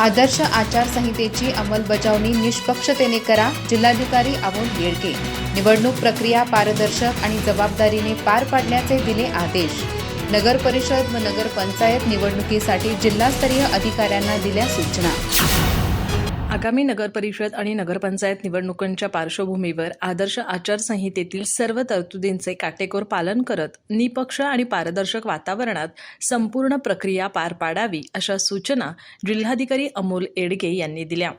आदर्श आचारसंहितेची अंमलबजावणी निष्पक्षतेने करा जिल्हाधिकारी अमोल येडके निवडणूक प्रक्रिया पारदर्शक आणि जबाबदारीने पार पाडण्याचे दिले आदेश. नगर परिषद व नगरपंचायत निवडणुकीसाठी जिल्हास्तरीय अधिकाऱ्यांना दिल्या सूचना. आगामी नगरपरिषद आणि नगरपंचायत निवडणुकांच्या पार्श्वभूमीवर आदर्श आचारसंहितेतील सर्व तरतुदींचे काटेकोर पालन करत निपक्ष आणि पारदर्शक वातावरणात संपूर्ण प्रक्रिया पार पाडावी अशा सूचना जिल्हाधिकारी अमोल एडगे यांनी दिल्या.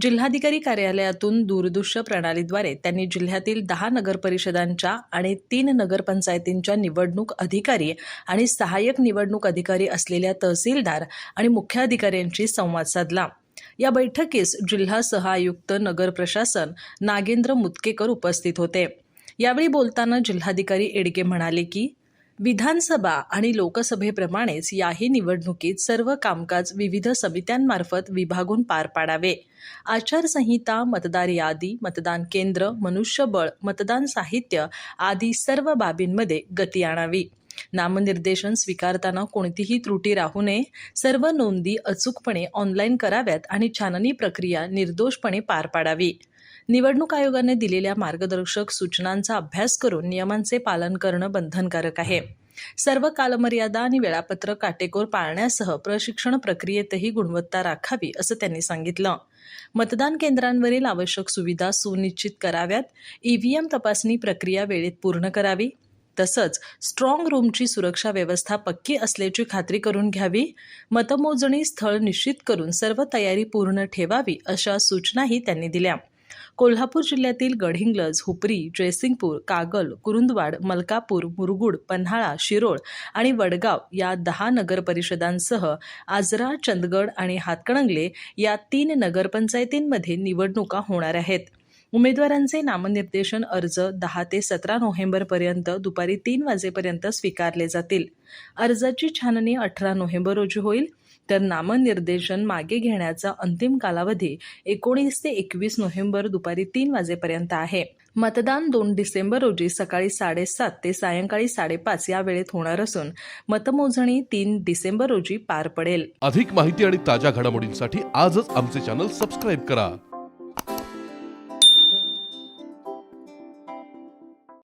जिल्हाधिकारी कार्यालयातून दूरदृश्य प्रणालीद्वारे त्यांनी जिल्ह्यातील दहा नगरपरिषदांच्या आणि तीन नगरपंचायतींच्या निवडणूक अधिकारी आणि सहाय्यक निवडणूक अधिकारी असलेल्या तहसीलदार आणि मुख्याधिकाऱ्यांशी संवाद साधला. या बैठकीस जिल्हा सहआयुक्त नगर प्रशासन नागेंद्र मुतकेकर उपस्थित होते. यावेळी बोलताना जिल्हाधिकारी एडगे म्हणाले की विधानसभा आणि लोकसभेप्रमाणेच याही निवडणुकीत सर्व कामकाज विविध समित्यांमार्फत विभागून पार पाडावे. आचारसंहिता मतदार यादी मतदान केंद्र मनुष्यबळ मतदान साहित्य आदी सर्व बाबींमध्ये गती आणावी. नामनिर्देशन स्वीकारताना कोणतीही त्रुटी राहू नये. सर्व नोंदी अचूकपणे ऑनलाईन कराव्यात आणि छाननी प्रक्रिया निर्दोषपणे पार पाडावी. निवडणूक आयोगाने दिलेल्या मार्गदर्शक सूचनांचा अभ्यास करून नियमांचे पालन करणं बंधनकारक आहे. सर्व कालमर्यादा आणि वेळापत्रक काटेकोर पाळण्यासह प्रशिक्षण प्रक्रियेतही गुणवत्ता राखावी असं त्यांनी सांगितलं. मतदान केंद्रांवरील आवश्यक सुविधा सुनिश्चित कराव्यात. ईव्हीएम तपासणी प्रक्रिया वेळेत पूर्ण करावी. तसंच स्ट्रॉंग रूमची सुरक्षा व्यवस्था पक्की असल्याची खात्री करून घ्यावी. मतमोजणी स्थळ निश्चित करून सर्व तयारी पूर्ण ठेवावी अशा सूचनाही त्यांनी दिल्या. कोल्हापूर जिल्ह्यातील गडहिंग्लज हुपरी जयसिंगपूर कागल कुरुंदवाड मलकापूर मुरगुड पन्हाळा शिरोळ आणि वडगाव या दहा नगरपरिषदांसह आजरा चंदगड आणि हातकणंगले या तीन नगरपंचायतींमध्ये निवडणुका होणार आहेत. उमेदवारांचे नामनिर्देशन अर्ज दहा ते सतरा नोव्हेंबरपर्यंत दुपारी तीन वाजेपर्यंत स्वीकारले जातील. अर्जाची छाननी अठरा नोव्हेंबर रोजी होईल. तर नामनिर्देशन मागे घेण्याचा अंतिम कालावधी एकोणीस ते एकवीस नोव्हेंबर दुपारी तीन वाजेपर्यंत आहे. मतदान दोन डिसेंबर रोजी सकाळी साडेसात ते सायंकाळी साडेपाच या वेळेत होणार असून मतमोजणी तीन डिसेंबर रोजी पार पडेल. अधिक माहिती आणि ताज्या घडामोडींसाठी आजच आमचे चॅनल सबस्क्राईब करा.